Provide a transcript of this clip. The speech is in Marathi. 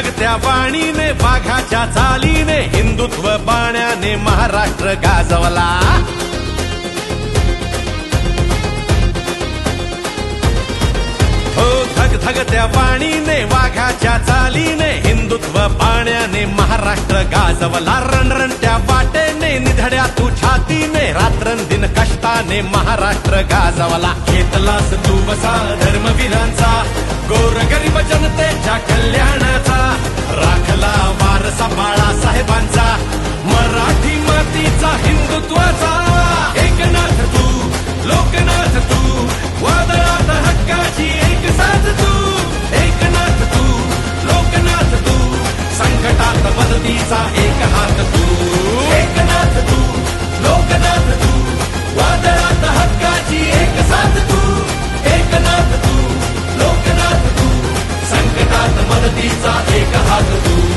झगत्या वाणीने वाघाच्या चालीने हिंदुत्व बाण्याने महाराष्ट्र गाजवला. हो धग धगत्या वाणीने वाघाच्या चालीने हिंदुत्व पाण्याने महाराष्ट्र गाजवला. रणरणत्या वाटेने निधड्या तू छातीने रात्रंदिन कष्टाने महाराष्ट्र गाजवला. घेतलास तू बसा धर्मवीरांचा गोर हिंदुत्वाचा एकनाथ तू लोकनाथ तू वादळात हक्काची एक साथ तू. एकनाथ तू लोकनाथ तू संकटात मदतीचा एक हात तू. एकनाथ तू लोकनाथ तू वादळात हक्काची एक साथ तू. एकनाथ तू लोकनाथ तू संकटात मदतीचा एक हात तू.